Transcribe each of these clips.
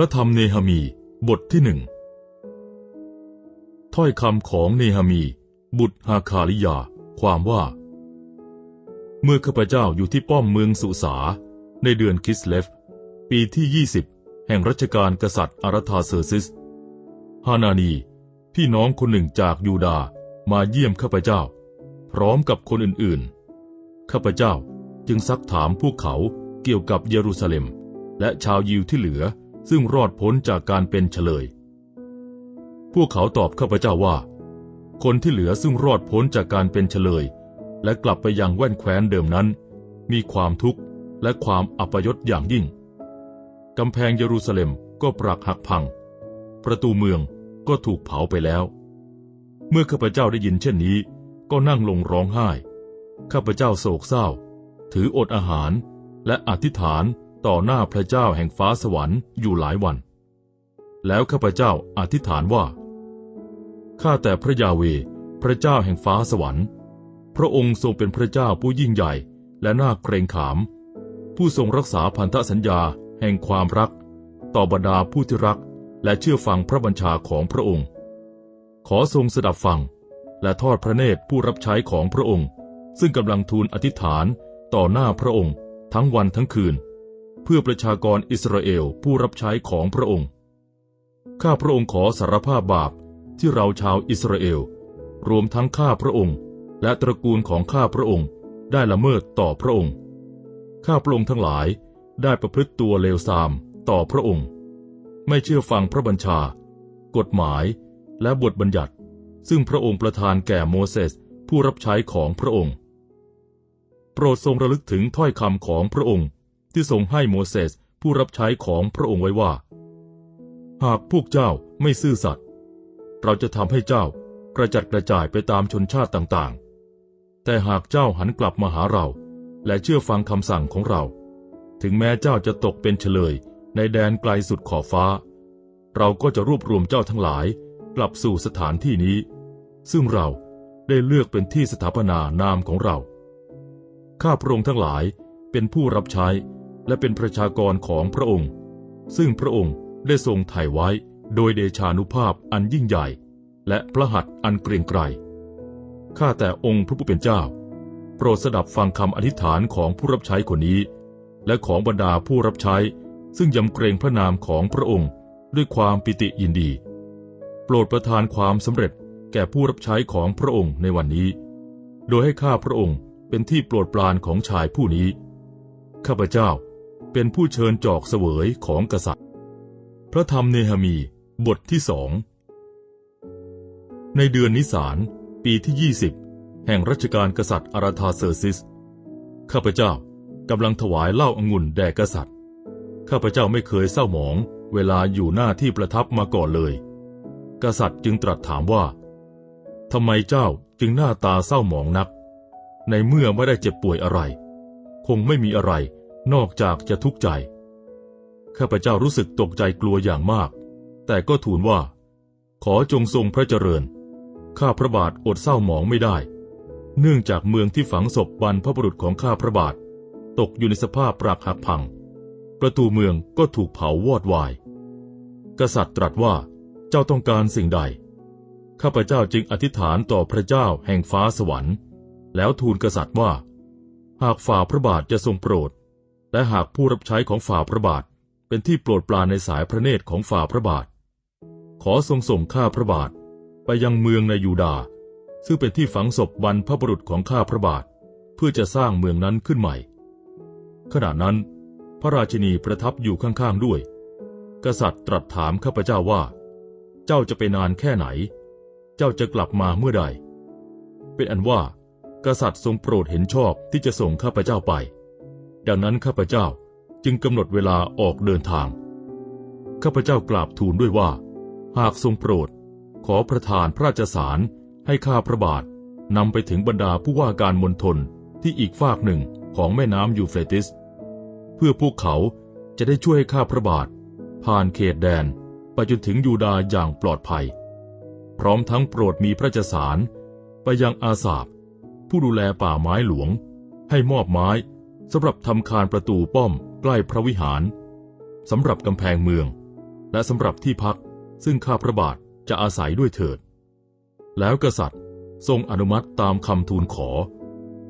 ระธรรมเนหมี บทที่หนึ่ง ถ้อยคำของเนหมี บุตรฮาคาลิยา ความว่า เมื่อข้าพเจ้าอยู่ที่ป้อมเมืองสุสา ในเดือนคิสเลฟ ปีที่20แห่งรัชกาลกษัตริย์อาราธาเซอร์ซิส ฮานานี พี่น้องคนหนึ่งจากยูดาห์มาเยี่ยมข้าพเจ้า พร้อมกับคนอื่นๆ ข้าพเจ้าจึงซักถามพวกเขาเกี่ยวกับเยรูซาเล็ม และชาวยิวที่เหลือ ซึ่งรอดพ้นจากการเป็นเฉลย พวกเขาตอบข้าพเจ้าว่า คนที่เหลือซึ่งรอดพ้นจากการเป็นเฉลย และกลับไปยังแว่นแคว้นเดิมนั้น มีความทุกข์และความอัปยศอย่างยิ่ง กำแพงเยรูซาเล็มก็ปรักหักพัง ประตูเมืองก็ถูกเผาไปแล้ว เมื่อข้าพเจ้าได้ยินเช่นนี้ ก็นั่งลงร้องไห้ ข้าพเจ้าโศกเศร้า ถืออดอาหารและอธิษฐาน ต่อหน้าพระเจ้าแห่งฟ้าสวรรค์อยู่หลายวัน แล้วข้าพเจ้าอธิษฐานว่า ข้าแต่พระยาเว พระเจ้าแห่งฟ้าสวรรค์ พระองค์ทรงเป็นพระเจ้าผู้ยิ่งใหญ่และน่าเกรงขาม ผู้ทรงรักษาพันธสัญญาแห่งความรัก ต่อบรรดาผู้ที่รักและเชื่อฟังพระบัญชาของพระองค์ ขอทรงสดับฟัง และทอดพระเนตรผู้รับใช้ของพระองค์ ซึ่งกำลังทูลอธิษฐานต่อหน้าพระองค์ ทั้งวันทั้งคืน เพื่อประชากรอิสราเอลผู้รับใช้ของพระองค์ ข้าพระองค์ขอสารภาพบาปที่เราชาวอิสราเอล รวมทั้งข้าพระองค์ และตระกูลของข้าพระองค์ได้ละเมิดต่อพระองค์ ข้าพระองค์ทั้งหลายได้ประพฤติตัวเลวทรามต่อพระองค์ ไม่เชื่อฟังพระบัญชา กฎหมายและบทบัญญัติ ซึ่งพระองค์ประทานแก่โมเสสผู้รับใช้ของพระองค์ โปรดทรงระลึกถึงถ้อยคำของพระองค์ ที่ทรงให้โมเสสผู้รับใช้ของพระองค์ไว้ว่า หากพวกเจ้าไม่ซื่อสัตย์เราจะทำให้เจ้ากระจัดกระจายไปตามชนชาติต่างๆ แต่หากเจ้าหันกลับมาหาเรา และเชื่อฟังคำสั่งของเรา ถึงแม้เจ้าจะตกเป็นเฉลยในแดนไกลสุดขอบฟ้า เราก็จะรวบรวมเจ้าทั้งหลายกลับสู่สถานที่นี้ ซึ่งเราได้เลือกเป็นที่สถาปนานามของเรา ข้าพระองค์ทั้งหลายเป็นผู้รับใช้ และเป็นประชากรของพระองค์ ซึ่งพระองค์ได้ทรงถ่ายไว้โดยเดชานุภาพอันยิ่งใหญ่ และพระหัตถ์อันเกรียงไกร ข้าแต่องค์พระผู้เป็นเจ้า โปรดสดับฟังคำอธิษฐานของผู้รับใช้คนนี้ และของบรรดาผู้รับใช้ ซึ่งยำเกรงพระนามของพระองค์ด้วยความปิติยินดี โปรดประทานความสำเร็จแก่ผู้รับใช้ของพระองค์ในวันนี้ โดยให้ข้าพระองค์เป็นที่โปรดปรานของชายผู้นี้ ข้าพเจ้า เป็นผู้เชิญจอกเสวยของกษัตริย์ พระธรรมเนหมี บทที่สองในเดือนนิสานปีที่ยี่สิบแห่งรัชกาลกษัตริย์อาราธาเซอร์ซิส ข้าพเจ้ากำลังถวายเหล้าองุ่นแด่กษัตริย์ ข้าพเจ้าไม่เคยเศร้าหมอง เวลาอยู่หน้าที่ประทับมาก่อนเลย กษัตริย์จึงตรัสถามว่าทำไมเจ้าจึงหน้าตาเศร้าหมองนัก ในเมื่อไม่ได้เจ็บป่วยอะไร คงไม่มีอะไร นอกจากจะทุกข์ใจ ข้าพเจ้ารู้สึกตกใจกลัวอย่างมาก แต่ก็ทูลว่า ขอจงทรงพระเจริญ ข้าพระบาทอดเศร้าหมองไม่ได้ เนื่องจากเมืองที่ฝังศพบรรพบุรุษของข้าพระบาท ตกอยู่ในสภาพปรักหักพัง ประตูเมืองก็ถูกเผาวอดวาย กษัตริย์ตรัสว่า เจ้าต้องการสิ่งใด ข้าพเจ้าจึงอธิษฐานต่อพระเจ้าแห่งฟ้าสวรรค์ แล้วทูลกษัตริย์ว่า หากฝ่าพระบาทจะทรงโปรด และหากผู้รับใช้ของฝ่าพระบาทเป็นที่โปรดปรานในสายพระเนตรของฝ่าพระบาท ขอทรงส่งข้าพระบาทไปยังเมืองในยูดาห์ซึ่งเป็นที่ฝังศพบรรพบุรุษของข้าพระบาท เพื่อจะสร้างเมืองนั้นขึ้นใหม่ ขณะนั้น พระราชินีประทับอยู่ข้างๆด้วย กษัตริย์ตรัสถามข้าพเจ้าว่า เจ้าจะไปนานแค่ไหน เจ้าจะกลับมาเมื่อใด เป็นอันว่า กษัตริย์ทรงโปรดเห็นชอบที่จะส่งข้าพเจ้าไป ดังนั้นข้าพเจ้าจึงกำหนดเวลาออกเดินทาง ข้าพเจ้ากราบทูลด้วยว่า หากทรงโปรด ขอประทานพระราชสารให้ข้าพระบาทนำไปถึงบรรดาผู้ว่าการมณฑลที่อีกฝากหนึ่งของแม่น้ำยูเฟรติส เพื่อพวกเขาจะได้ช่วยให้ข้าพระบาท ผ่านเขตแดนไปจนถึงยูดาอย่างปลอดภัย พร้อมทั้งโปรดมีพระราชสารไปยังอาสาบผู้ดูแลป่าไม้หลวง ให้มอบไม้ สำหรับทำคานประตูป้อมใกล้พระวิหารสำหรับกำแพงเมือง และสำหรับที่พัก ซึ่งข้าพระบาทจะอาศัยด้วยเถิด แล้วกษัตริย์ทรงอนุมัติตามคำทูลขอ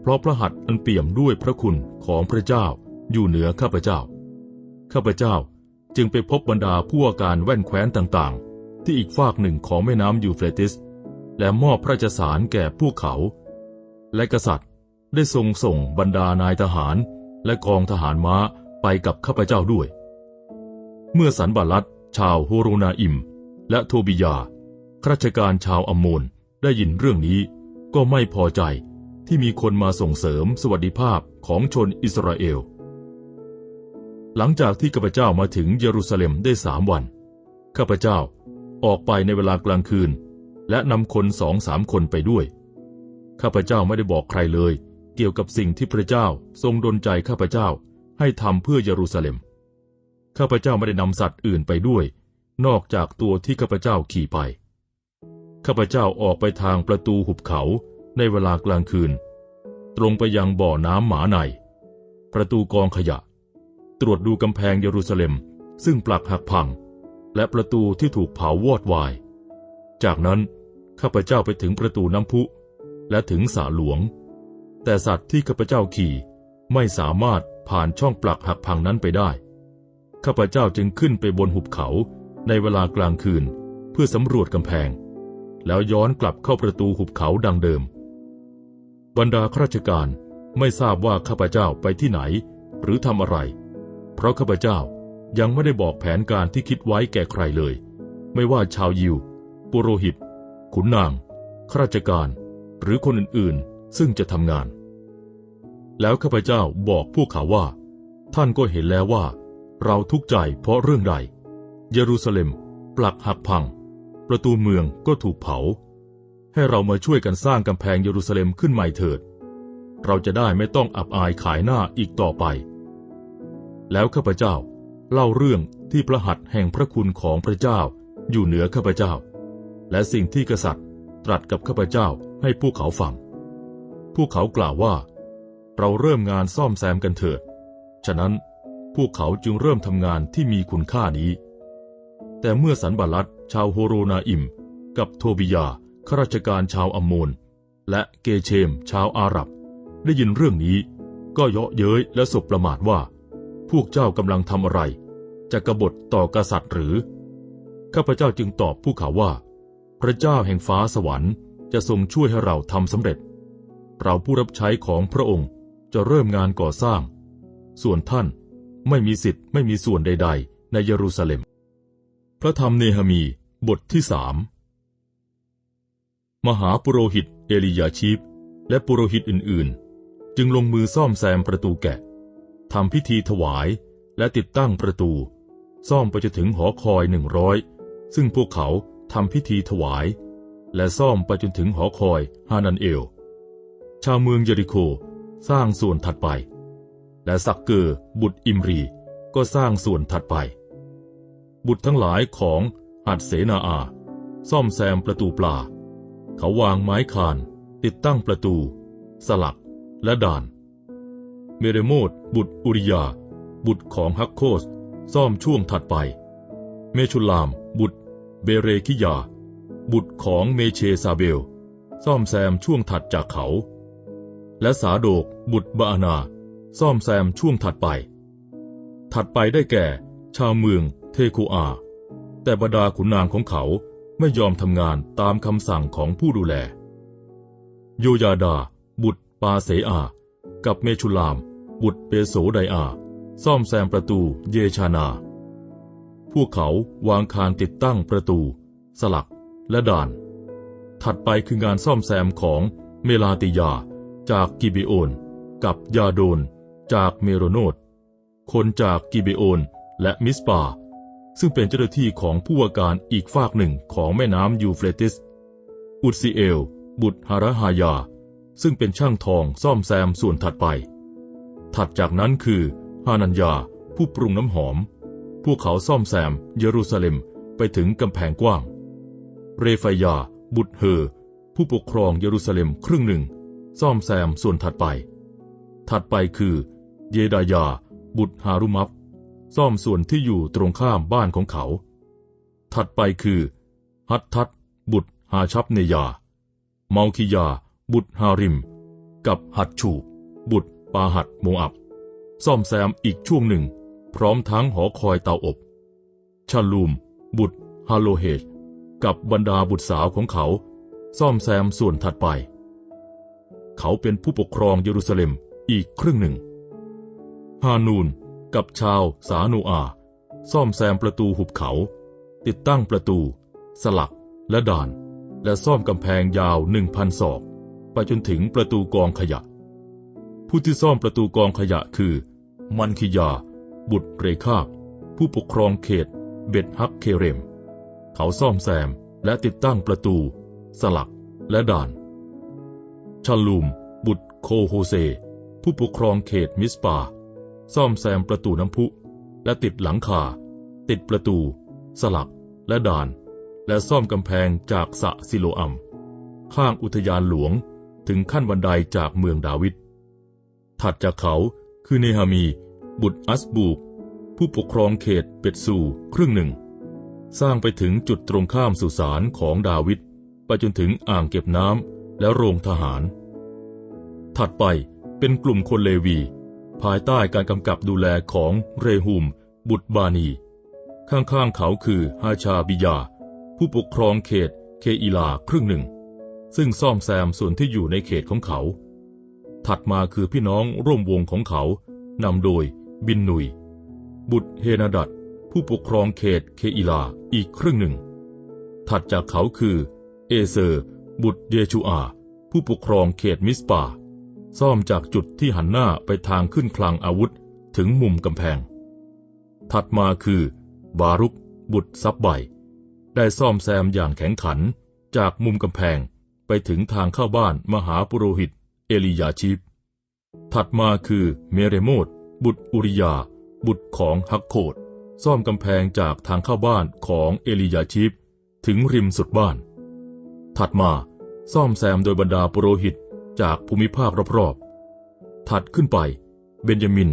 เพราะพระหัตถ์อันเปี่ยมด้วยพระคุณของพระเจ้าอยู่เหนือข้าพเจ้า ข้าพเจ้าจึงไปพบบรรดาผู้ว่าการแว่นแคว้นต่างๆ ที่อีกฝากหนึ่งของแม่น้ำยูเฟรติส และมอบพระราชสารแก่พวกเขา และกษัตริย์ ได้ทรงส่งบรรดานายทหารและกองทหารม้าไปกับข้าพเจ้าด้วย เมื่อสันบาลัดชาวโฮโรนาอิม และโทบิยาข้าราชการชาวอัมโมนได้ยินเรื่องนี้ก็ไม่พอใจที่มีคนมาส่งเสริมสวัสดิภาพของชนอิสราเอล หลังจากที่ข้าพเจ้ามาถึงเยรูซาเล็มได้สามวัน ข้าพเจ้าออกไปในเวลากลางคืน และนำคนสองสามคนไปด้วย ข้าพเจ้าไม่ได้บอกใครเลย เกี่ยวกับสิ่งที่พระเจ้าทรงดลใจข้าพเจ้าให้ทำเพื่อเยรูซาเล็ม ข้าพเจ้าไม่ได้นำสัตว์อื่นไปด้วย นอกจากตัวที่ข้าพเจ้าขี่ไป ข้าพเจ้าออกไปทางประตูหุบเขาในเวลากลางคืน ตรงไปยังบ่อน้ำหมาใน ประตูกองขยะ ตรวจดูกำแพงเยรูซาเล็ม ซึ่งปลักหักพัง และประตูที่ถูกเผาวอดวาย จากนั้นข้าพเจ้าไปถึงประตูน้ำพุ และถึงสาหลวง แต่สัตว์ที่ข้าพเจ้าขี่ไม่สามารถผ่านช่องปลักหักพังนั้นไปได้ ข้าพเจ้าจึงขึ้นไปบนหุบเขาในเวลากลางคืนเพื่อสำรวจกำแพง แล้วย้อนกลับเข้าประตูหุบเขาดังเดิม บรรดาข้าราชการไม่ทราบว่าข้าพเจ้าไปที่ไหน หรือทำอะไร เพราะข้าพเจ้ายังไม่ได้บอกแผนการที่คิดไว้แก่ใครเลย ไม่ว่าชาวยิว ปุโรหิต ขุนนางข้าราชการ หรือคนอื่นๆ ซึ่งจะทำงาน แล้วข้าพเจ้าบอกพวกเขาว่า ท่านก็เห็นแล้วว่า เราทุกข์ใจเพราะเรื่องใด เยรูซาเล็มปลักหักพัง ประตูเมืองก็ถูกเผา ให้เรามาช่วยกันสร้างกำแพงเยรูซาเล็มขึ้นใหม่เถิด เราจะได้ไม่ต้องอับอายขายหน้าอีกต่อไป แล้วข้าพเจ้าเล่าเรื่องที่พระหัตถ์แห่งพระคุณของพระเจ้าอยู่เหนือข้าพเจ้า และสิ่งที่กษัตริย์ตรัสกับข้าพเจ้าให้พวกเขาฟัง พวกเขากล่าวว่า เราเริ่มงานซ่อมแซมกันเถิด ฉะนั้นพวกเขาจึงเริ่มทำงานที่มีคุณค่านี้ แต่เมื่อสันบาลัดชาวโฮโรนาอิม กับโทบิยาข้าราชการชาวอัมโมน และเกเชม ชาวอาหรับ ได้ยินเรื่องนี้ ก็เยาะเย้ยและสบประมาทว่า พวกเจ้ากำลังทำอะไร จะกบฏต่อกษัตริย์หรือ ข้าพเจ้าจึงตอบพวกเขาว่า พระเจ้าแห่งฟ้าสวรรค์จะทรงช่วยให้เราทำสำเร็จ เราผู้รับใช้ของพระองค์จะเริ่มงานก่อสร้าง ส่วนท่านไม่มีสิทธิ์ไม่มีส่วนใด ๆ ในเยรูซาเล็ม พระธรรมเนหมีบทที่สามมหาปุโรหิตเอลียาชีปและปุโรหิตอื่นๆ จึงลงมือซ่อมแซมประตูแกะทำพิธีถวายและติดตั้งประตู ซ่อมไปจนถึงหอคอยหนึ่งร้อยซึ่งพวกเขาทำพิธีถวาย และซ่อมไปจนถึงหอคอยฮานันเอล ชาวเมืองเยริโคสร้างส่วนถัดไป และสักเกอร์บุตรอิมรีก็สร้างส่วนถัดไป บุตรทั้งหลายของอัดเสนาอา ซ่อมแซมประตูปลา เขาวางไม้คาน ติดตั้งประตู สลักและด่าน เมเรโมดบุตรอุริยา บุตรของฮักโคส ซ่อมช่วงถัดไป เมชุลาม บุตร เบเรคิยา บุตรของเมเชซาเบล ซ่อมแซมช่วงถัดจากเขา และสาโดก บุตรบาอานา ซ่อมแซมช่วงถัดไป ถัดไปได้แก่ ชาวเมืองเทคูอา แต่บรรดาขุนนางของเขาไม่ยอมทำงานตามคำสั่งของผู้ดูแล โยยาดา บุตรปาเสอา กับเมชุลาม บุตรเปโสไดอา ซ่อมแซมประตูเยชานา พวกเขาวางคานติดตั้งประตู สลักและด่าน ถัดไปคืองานซ่อมแซมของเมลาติยา จากกิเบโอน กับยาโดน จากเมโรโนดคนจากกิเบโอนและมิสปา ซึ่งเป็นเจ้าหน้าที่ของผู้ว่าการอีกฝากหนึ่งของแม่น้ำยูเฟรติส อุดซีเอล บุตรฮาราฮายา ซึ่งเป็นช่างทองซ่อมแซมส่วนถัดไป ถัดจากนั้นคือฮานัญญาผู้ปรุงน้ำหอม พวกเขาซ่อมแซมเยรูซาเล็มไปถึงกำแพงกว้าง เรฟายา บุตรเฮอผู้ปกครองเยรูซาเล็มครึ่งหนึ่ง ซ่อมแซมส่วนถัดไป ถัดไปคือ เยดายา บุตรฮารุมัฟซ่อมส่วนที่อยู่ตรงข้ามบ้านของเขา ถัดไปคือ ฮัตทัตบุตรฮาชับเนยา เมาคิยา บุตรฮาริม กับหัดชู บุตรปาหัดโมอับ ซ่อมแซมอีกช่วงหนึ่ง พร้อมทั้งหอคอยเตาอบ ชาลูม บุตรฮาโลเฮชกับบรรดาบุตรสาวของเขา ซ่อมแซมส่วนถัดไป เขาเป็นผู้ปกครองเยรูซาเล็มอีกครึ่งหนึ่ง ฮานูนกับชาวสาโนอา ซ่อมแซมประตูหุบเขา ติดตั้งประตู สลักและด่าน และซ่อมกำแพงยาวหนึ่งพันศอกไปจนถึงประตูกองขยะ ผู้ที่ซ่อมประตูกองขยะคือ มันคิยา บุตรเรคาบผู้ปกครองเขต เบตฮักเคเรม เขาซ่อมแซมและติดตั้งประตู สลักและด่าน ชัลลูม บุตรโคโฮเซ ผู้ปกครองเขตมิสปา ซ่อมแซมประตูน้ำพุ และติดหลังคา ติดประตู สลัก และด่าน และซ่อมกำแพงจากสะซิโลอัม ข้างอุทยานหลวงถึงขั้นบันไดจากเมืองดาวิด ถัดจากเขาคือเนฮามี บุตรอัสบูก ผู้ปกครองเขตเปตซูครึ่งหนึ่ง สร้างไปถึงจุดตรงข้ามสุสานของดาวิดไปจนถึงอ่างเก็บน้ำ และโรงทหาร ถัดไปเป็นกลุ่มคนเลวี ภายใต้การกำกับดูแลของเรฮูมบุตรบานี ข้างๆเขาคือฮาชาบิยา ผู้ปกครองเขตเคอีลาครึ่งหนึ่ง ซึ่งซ่อมแซมส่วนที่อยู่ในเขตของเขา ถัดมาคือพี่น้องร่วมวงของเขานำโดยบินนุย บุตรเฮนาดัดผู้ปกครองเขตเคอีลาอีกครึ่งหนึ่ง ถัดจากเขาคือ เอเซอร์ บุตรเยชูอา ผู้ปกครองเขตมิสปา ซ่อมจากจุดที่หันหน้าไปทางขึ้นคลังอาวุธถึงมุมกำแพง ถัดมาคือบารุกบุตรซับไบได้ซ่อมแซมอย่างแข็งขันจากมุมกำแพงไปถึงทางเข้าบ้านมหาปุโรหิต เอลียาชีพ ถัดมาคือเมเรโมดบุตรอุริยา บุตรของฮักโคดซ่อมกำแพงจากทางเข้าบ้านของเอลียาชีพถึงริมสุดบ้าน ถัดมา ซ่อมแซมโดยบรรดาปุโรหิตจากภูมิภาครอบๆ ถัดขึ้นไป เบนยามิน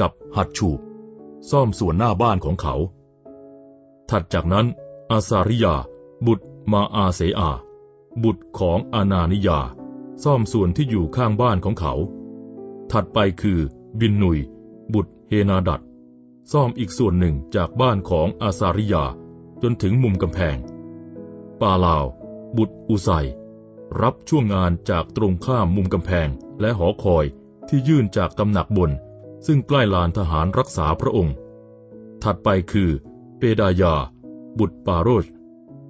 กับฮัดชูบ ซ่อมส่วนหน้าบ้านของเขา ถัดจากนั้น อาซาริยา บุตรมาอาเซอา บุตรของอานานิยา ซ่อมส่วนที่อยู่ข้างบ้านของเขา ถัดไปคือบินนุย บุตรเฮนาดัดซ่อมอีกส่วนหนึ่งจากบ้านของอาซาริยาจนถึงมุมกำแพง ปาลาว บุตรอุไซ รับช่วงงานจากตรงข้ามมุมกำแพงและหอคอยที่ยื่นจากตำหนักบน ซึ่งใกล้ลานทหารรักษาพระองค์ ถัดไปคือ เปดายา บุตรปาโรช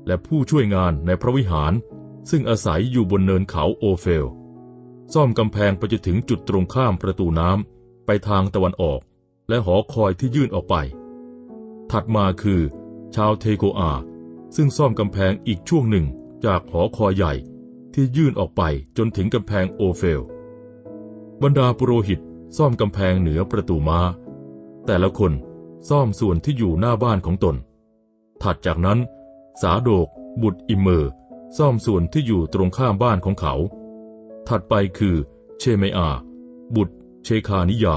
และผู้ช่วยงานในพระวิหาร ซึ่งอาศัยอยู่บนเนินเขาโอเฟล ซ่อมกำแพงไปจนถึงจุดตรงข้ามประตูน้ำไปทางตะวันออก และหอคอยที่ยื่นออกไป ถัดมาคือ ชาวเทโกอา ซึ่งซ่อมกำแพงอีกช่วงหนึ่งจากหอคอยใหญ่ ที่ยื่นออกไปจนถึงกำแพงโอเฟล บรรดาปุโรหิตซ่อมกำแพงเหนือประตูมา้า แต่ละคนซ่อมส่วนที่อยู่หน้าบ้านของตน ถัดจากนั้น สาโดก บุตรอิมเมอร์ ซ่อมส่วนที่อยู่ตรงข้ามบ้านของเขา ถัดไปคือเชเมอา บุตร เชคานิยา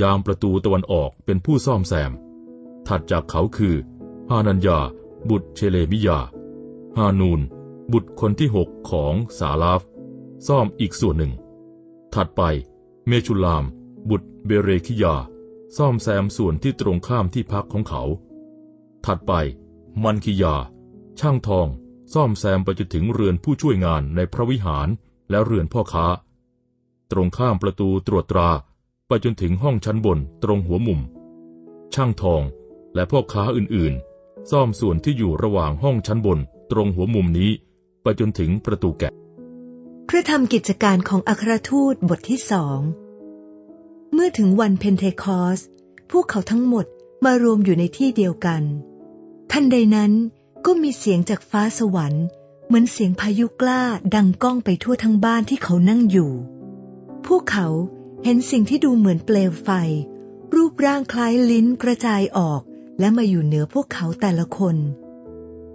ยามประตูตะวันออกเป็นผู้ซ่อมแซม ถัดจากเขาคือ ฮานัญญา บุตรเชเลมิยา ฮานูน บุตรคนที่หกของสาลาฟ ซ่อมอีกส่วนหนึ่ง ถัดไปเมชุลาม บุตรเบเรคิยา ซ่อมแซมส่วนที่ตรงข้ามที่พักของเขา ถัดไป มันคิยา ช่างทอง ซ่อมแซมไปจนถึงเรือนผู้ช่วยงานในพระวิหารและเรือนพ่อค้า ตรงข้ามประตูตรวจตราไปจนถึงห้องชั้นบนตรงหัวมุม ช่างทองและพ่อค้าอื่นๆ ซ่อมส่วนที่อยู่ระหว่างห้องชั้นบนตรงหัวมุมนี้ ไปจนถึงประตูแกะพระธรรมกิจการของอัครทูตบทที่สองเมื่อถึงวันเพนเทคอส พวกเขาทั้งหมดมารวมอยู่ในที่เดียวกัน ทันใดนั้นก็มีเสียงจากฟ้าสวรรค์ เหมือนเสียงพายุกล้าดังก้องไปทั่วทั้งบ้านที่เขานั่งอยู่ พวกเขาเห็นสิ่งที่ดูเหมือนเปลวไฟ รูปร่างคล้ายลิ้นกระจายออก และมาอยู่เหนือพวกเขาแต่ละคน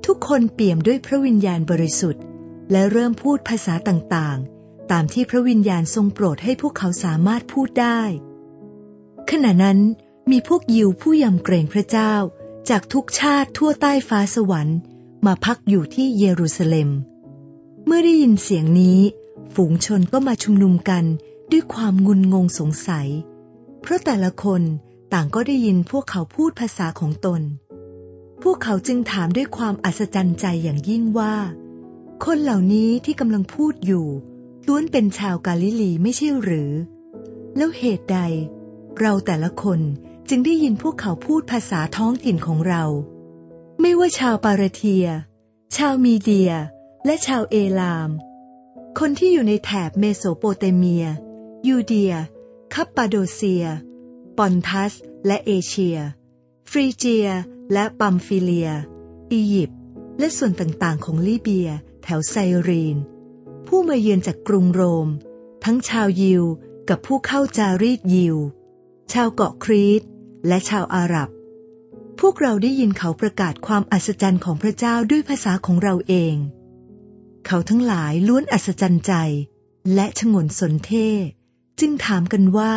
ทุกคนเปี่ยมด้วยพระวิญญาณบริสุทธิ์ และเริ่มพูดภาษาต่างๆ ตามที่พระวิญญาณทรงโปรดให้พวกเขาสามารถพูดได้ ขณะนั้นมีพวกยิวผู้ยำเกรงพระเจ้า จากทุกชาติทั่วใต้ฟ้าสวรรค์ มาพักอยู่ที่เยรูซาเล็ม เมื่อได้ยินเสียงนี้ ฝูงชนก็มาชุมนุมกันด้วยความงุนงงสงสัย เพราะแต่ละคนต่างก็ได้ยินพวกเขาพูดภาษาของตน พวกเขาจึงถามด้วยความอัศจรรย์ใจอย่างยิ่งว่า คนเหล่านี้ที่กำลังพูดอยู่ล้วนเป็นชาวกาลิลีไม่ใช่หรือ แล้วเหตุใด เราแต่ละคนจึงได้ยินพวกเขาพูดภาษาท้องถิ่นของเรา ไม่ว่าชาวปาราเทีย ชาวมีเดีย และชาวเอลาม คนที่อยู่ในแถบเมโสโปเตเมีย ยูเดีย คัปปาโดเซีย ปอนทัส และเอเชีย ฟรีเจีย และปัมฟิเลีย อียิปต์และส่วนต่างๆ ของลิเบีย แถวไซรีน ผู้มาเยือนจากกรุงโรม ทั้งชาวยิวกับผู้เข้าจารีตยิว ชาวเกาะครีตและชาวอาหรับ พวกเราได้ยินเขาประกาศความอัศจรรย์ของพระเจ้าด้วยภาษาของเราเอง เขาทั้งหลายล้วนอัศจรรย์ใจ และฉงนสนเท่ จึงถามกันว่า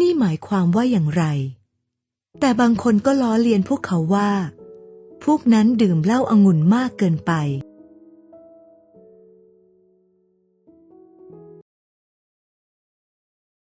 นี่หมายความว่าอย่างไร แต่บางคนก็ล้อเลียนพวกเขาว่า พวกนั้นดื่มเหล้าอางุ่นมากเกินไป